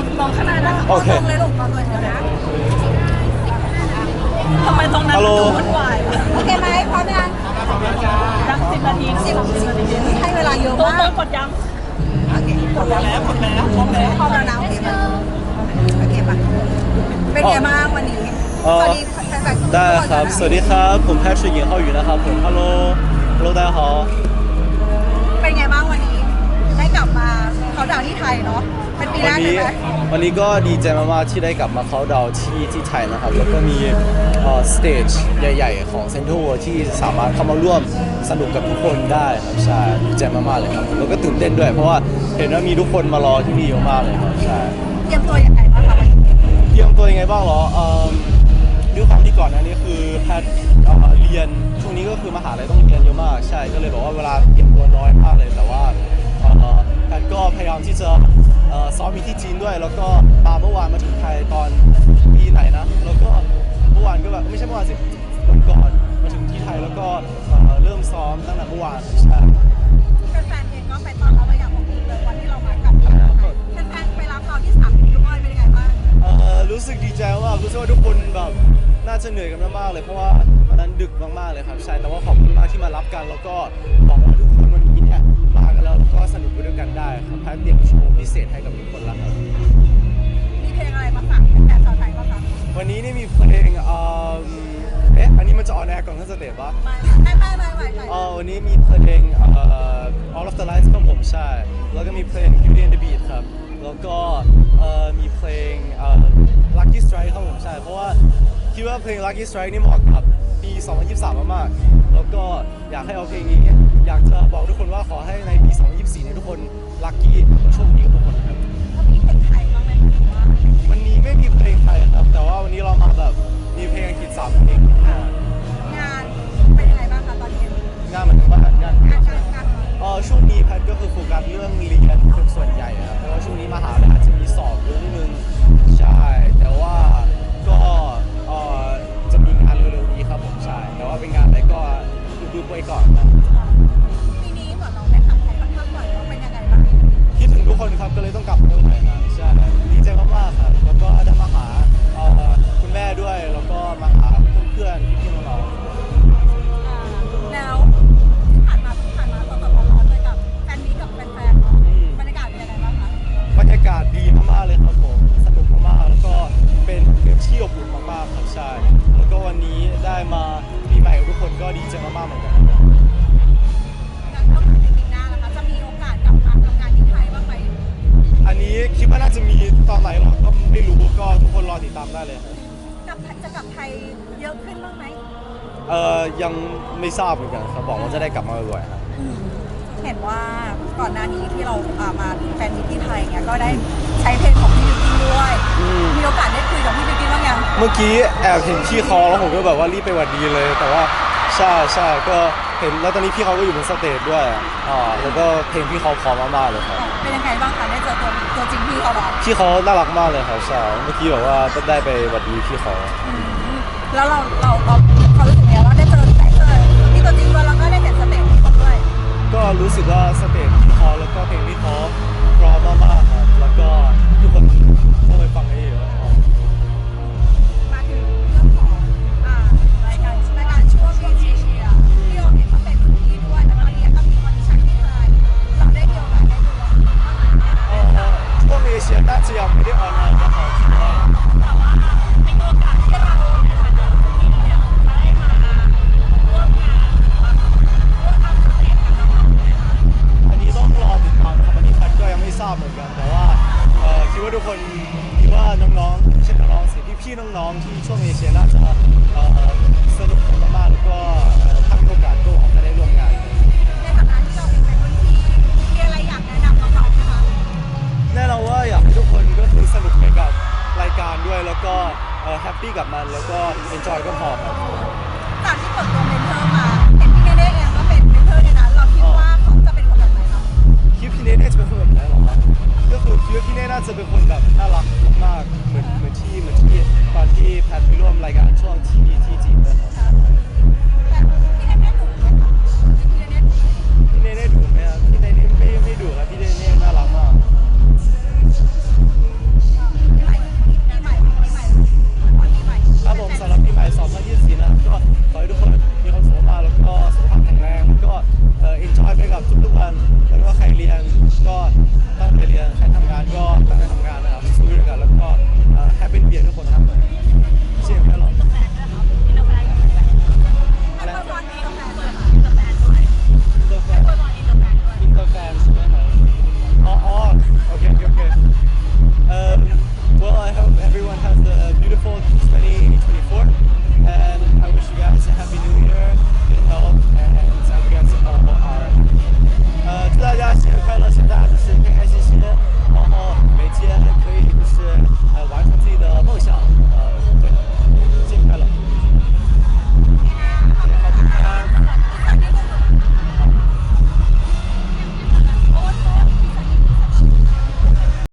องมองข้างหน้านะโอเค ตรงเลยลูกมาตัวเดียวนะทำไมตรงนั้นมันดูวุ่นวายโอเคไหมพร้อมยังรักสิบนาทีสิบนาทีให้เวลาเยอะมตัวมากกดยังหมดแล้วหดแล้วพร้อมแล้วพร้อมแล้วนะโอเคไหมโอเคปะเป็นไงบ้างวันนี้สวัดีแฟนๆทุกนนะ ได้ครับ สวัสดีครับ ผมแพทย์ชื่อหญิงเข้าอยู่นะครับผมฮัลโหลฮัลโหล大家好เป็นไงบ้างวันนี้ เขาดาวน์ที่ไทยเนาะเป็นปีแรวักนเลนี้ยไหมวันนี้ก็ดีใจมากๆที่ได้กลับมาเขาน์ดาวน์ที่ที่ไทยนะครับ แล้วก็มีเอ่อสเตจใหญ่ ๆ ของเซ็นทรัลที่สามารถเข้ามาร่วมสนุกกับทุกคนได้ครับใช่ดีใจมากๆเลยครับแล้วก็ตื่นเต้นด้วย เพราะว่าเห็นว่ามีทุกคนมารอที่นี่เยอะมากเลยครับใช่ เตรียมตัวยังไงบ้างคะวันนี้เตรียมตัวยังไงบ้างเหรอเอิ่มด้วยความที่ก่อนหน้านี้คือแพทย์เอ่อเรียนช่วงนี้ก็คือมหาลัยต้องเรียนเยอะมาก ใช่ ก็เลยบอกว่าเวลาเตรียมตัวน้อยมากเลย แต่ ก็พยายามที่จะเอ่อซ้อมมีที่จีนด้วย แล้วก็มาเมื่อวานมาถึงไทยตอนปีไหนนะ แล้วก็เมื่อวานก็แบบไม่ใช่เมื่อวานสิวันก่อนมาถึงที่ไทยแล้วก็เอ่อเริ่มซ้อมตั้งแต่เมื่อวานใช่แฟนๆเองก็ไปต้อนรับเราอย่างอบอุ่นเลยวันที่เรามากลับที่ไทยแฟนๆไปรับเราที่สนามบินด้วยเป็นยังไงบ้างเอ่อรู้สึกดีใจมากรู้สึกว่าทุกคนแบบน่าจะเหนื่อยกันมากๆเลยเพราะว่าวันนั้นดึกมากๆเลยครับใช่แต่ว่าขอบคุณมากที่มารับกันแล้วก็บอกว่า สนุกไปด้วยกันได้ครับแพทย์เตรียมโชว์พิเศษให้กับทุกคนแล้วครับมีเพลงอะไรมาฝากแฟนๆชาวไทยบ้างคะวันนี้นี่มีเพลงเอ่อเอ๊ะอันนี้มันจะออนแอร์ก่อนขึ้นสเตจปะไม่ไม่ไม่ไม่ไม่เอ่อวันนี้มีเพลงเอ่อ All of the Lights ของผมใช่ แล้วก็มีเพลง Beauty and the Beat ครับ แล้วก็เอ่อมีเพลงเอ่อ Lucky Strike ของผมใช่ เพราะว่าคิดว่าเพลง Lucky Strike นี่เหมาะกับปี 2023 มากๆ แล้วก็อยากให้เอาเพลงนี้ อยากจะบอกทุกคนว่าขอให้ในปี 2024เนี่ยทุกคนลัคกี้โชคดีกับทุกคนครับ ดีใจมากๆเหมือนกันครับแล้วก็ในปีหน้านะคะจะมีโอกาสกลับมาทำงานที่ไทยบ้างไหมอันนี้คิดว่าน่าจะมีตอนไหนหรอก็ไม่รู้ก็ทุกคนรอติดตามได้เลยครับกลับจะกลับไทยเยอะขึ้นบ้างไหมเอ่อยังไม่ทราบเหมือนกันครับบอกว่าจะได้กลับมาบ่อยๆครับเห็นว่าก่อนหน้านี้ที่เราอ่ามาแฟนมีที่ไทยเนี่ยก็ได้ใช้เพลงของพี่บิวกิ้นด้วย อืมมีโอกาสได้คุยกับพี่บิวกิ้นบ้างยัง เมื่อกี้แอบเห็นพี่เขาแล้วผมก็แบบว่ารีบไปหวัดดีเลย แต่ว่า ใช่ใช่ก็เห็นแล้วตอนนี้พี่เขาก็อยู่บนสเตจด้วยอ่าแล้วก็เพลงพี่เขาพร้อมมากๆเลยครับ เป็นยังไงบ้างคะได้เจอตัวตัวจริงพี่เขาเหรอพี่เขาน่ารักมากเลยครับใช่เมื่อกี้แบบว่าได้ไปหวัดดีพี่เขาอืมแล้วเราเราเราเขารู้สึกไงว่าได้เจอได้เจอพี่ตัวจริงด้วยแล้วก็ได้เห็นสเต็ปพี่เขาด้วยก็รู้สึกว่าสเตจพี่เขาแล้วก็เพลงพี่เขาพร้อมมากๆ พี่ๆน้องๆที่ช่วงเอเชียน่าจะสนุกมากๆแล้วก็ถ้ามีโอกาสก็หวังจะได้ร่วมงาน ในฐานะที่เราเป็นรุ่นพี่มีอะไรอยากแนะนำน้องๆไหมคะ แน่นอนว่าอยากให้ทุกคนก็คือสนุกไปกับรายการด้วยแล้วก็แฮปปี้กับมันแล้วก็เอนจอยก็พอครับ จากที่เปิดตัวเมน